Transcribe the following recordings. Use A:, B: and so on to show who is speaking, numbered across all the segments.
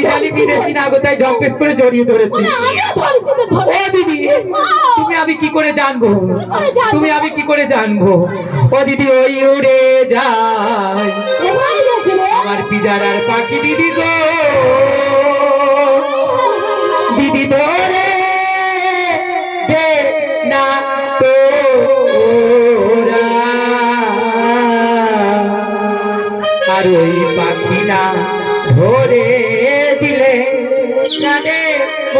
A: আমি জানি বিদেশি না কোথায় জম্পেস করে জড়িয়ে ধরেছি।
B: তো
A: ও দিদি তুমি আমি কি করে জানব? তুমি আমি কি করে জানব? ও দিদি ওই উড়ে যায়? আমার পিজারার পাখি দিদি গো। দিদি ধরে না তোরা আর ওই পাখি না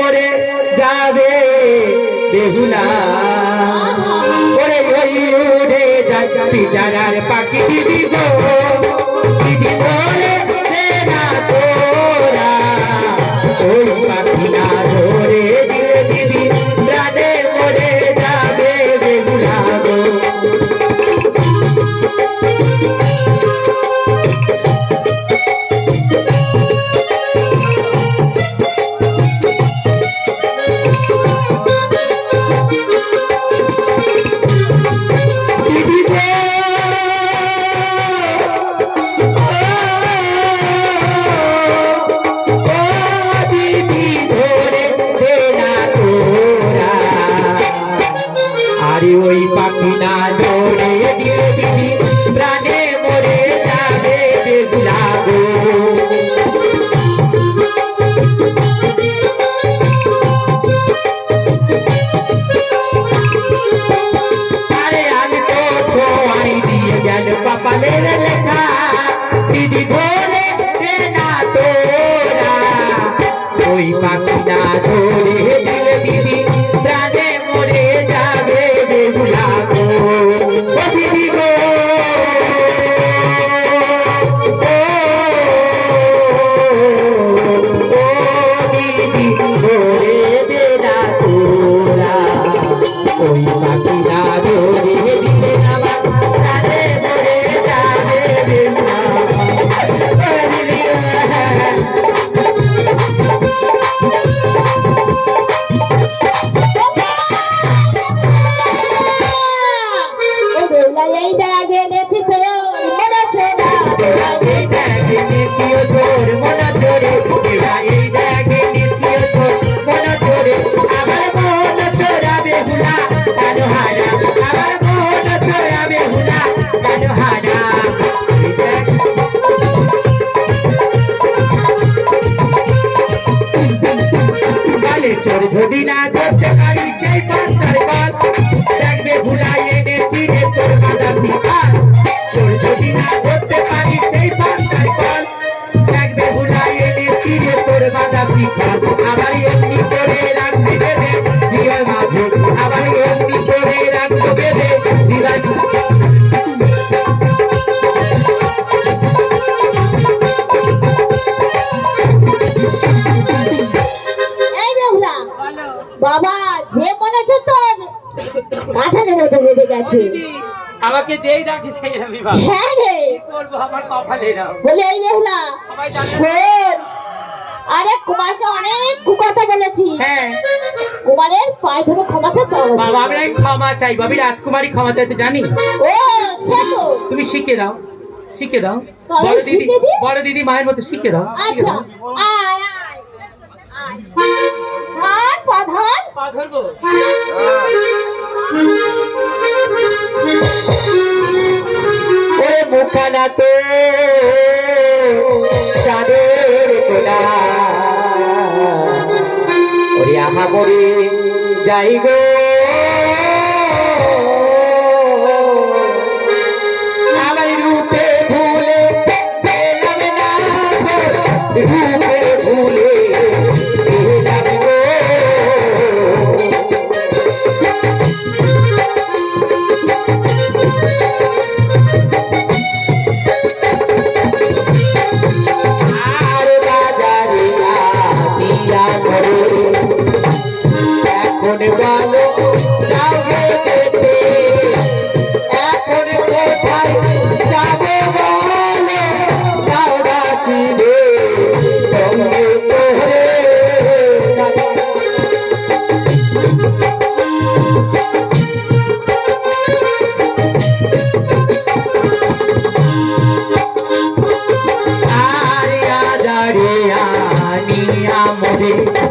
A: মরে যাবে বেহুলা। ওই উড়ে যায় পিজারার পাখি দিদি আরে ওই পাখি না ধরে দিয়ে প্রাণে মরে যাবে বেগুলা গো আরে আমি তো ছোঁয়াই দিয়ে গেল কপালের লেখা। দিদি দে না তোরা। ওই পাখি না ধরে দিলে দিদি প্রাণে মরে যাবে বেগুলা গো ও চোর যদি না করতে পারি সেই পাঁচটার
B: গেছে
A: আমাকে যেই ডাকে সেই আমি ভাবি
B: হ্যাঁ রে।
A: করব আমার কপালে নাও
B: বলে এই বেহুলা
A: সবাই জানে
B: আরে কুমারকে অনেক কুকথা বলেছি।
A: হ্যাঁ।
B: কুমারের পায়ে ধরে ক্ষমা চাইতে।
A: বাবা আমরা ক্ষমা চাই। বাবি রাজকুমারী ক্ষমা চাইতে জানি?
B: ও সে তো।
A: তুমি শিখে দাও শিখে দাও। বড় দিদি বড় দিদি মায়ের মতো শিখে দাও
B: আচ্ছা। আয় আয় আয়। ধর। পা ধর
A: মুখানা তো চাঁদের কোনা ওরে আহা মরে যাই গো। আমার রূপে ভুলে রূপে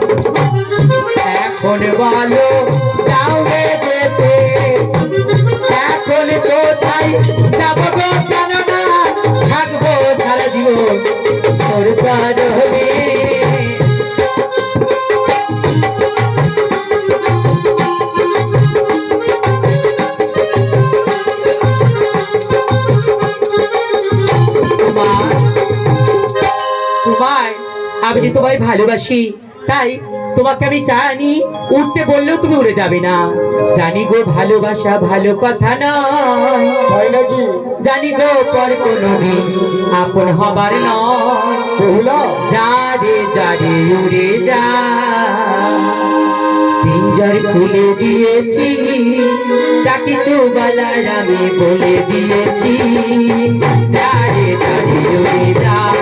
A: এখন ভালো যাও যেতে। এখন কোথায় যাব গো জানো না থাকব সারা জীবন তোর পারবি তোমায় আমি যে তোমায় ভালোবাসি তাই তোমাকে আমি জানি উঠতে বললেও তুমি উড়ে যাবে না। জানি গো ভালোবাসা ভালো কথা নয়। জানি গো পর কোনদিন আপন হবার নয়। উড়ে যা। পিঞ্জর খুলে দিয়েছি যা কিছু বলার আমি বলে দিয়েছি। যা রে উড়ে যা।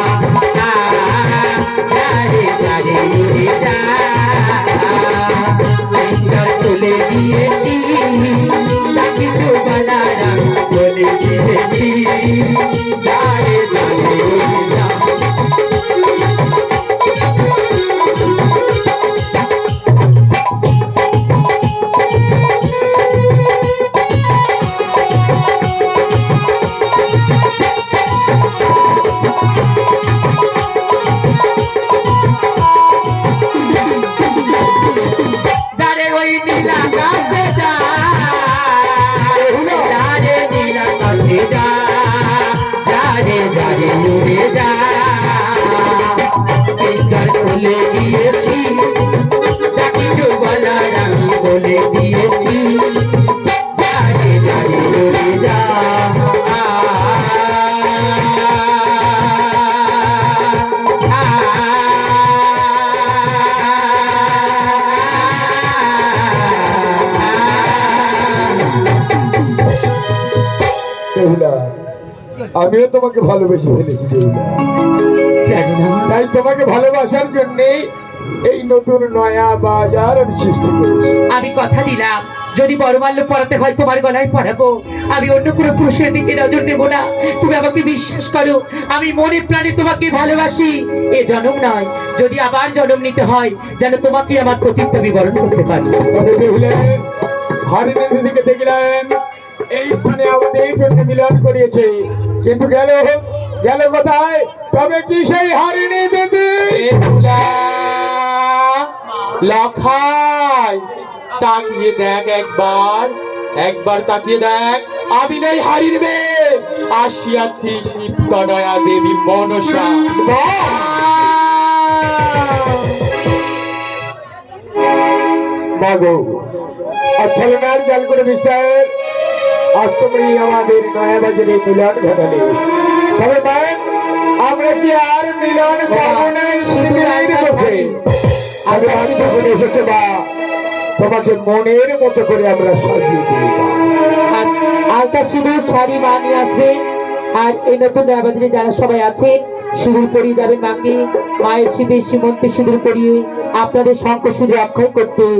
C: আমিও তোমাকে ভালোবেসে ফেলেছি তাই তোমাকে ভালোবাসার জন্য এই নতুন নয়া বাজার আমি সৃষ্টি করেছি।
A: আমি কথা দিলাম যদি বড়মাল্য পড়াতে হয় তোমার গলায় পড়াবো আমি অন্য কোনো পুরুষের দিকে নজর দেবো না। তুমি আমাকে বিশ্বাস করো আমি মনে প্রাণে তোমাকে ভালোবাসি। এ জনম নয় যদি আবার জন্ম নিতে হয় যেন তোমাকে আমার প্রতীক বিবরণ করতে পারি।
C: হরিণী দেখলাম এই স্থানে আমাদের জন্য মিলন করিয়েছে। কিন্তু গেল গেল কোথায় তবে কি সেই হরিণী দিদি
D: লখাই তাকিয়ে দেখ একবার একবার তাকিয়ে দেখ আমি নেই হারির মেয়ে আসিয়াছি শিবকনয়া দেবী মনসা
C: আচ্ছা জাল করে বিস্তার অষ্টমী আমাদের নয়া বাজারে মিলন ঘটালে তবে আমরা কি আর মিলন এই শিবিরের মুখে আগে আমি যখন এসেছে মা। তোমাকে মনের মতো করে আমরা সাজিয়ে দিই। মা।
A: আলতা সিঁদুর শাড়ি মা নিয়ে আসবে। আর এই নতুন নয়াবাজারে যারা সবাই আছে সিঁদুর পরিয়ে যাবেন মাকে। মায়ের সিঁদুর সীমন্তে সিঁদুর পরিয়ে আপনাদের শঙ্খ সিঁদুর অক্ষয় করতে।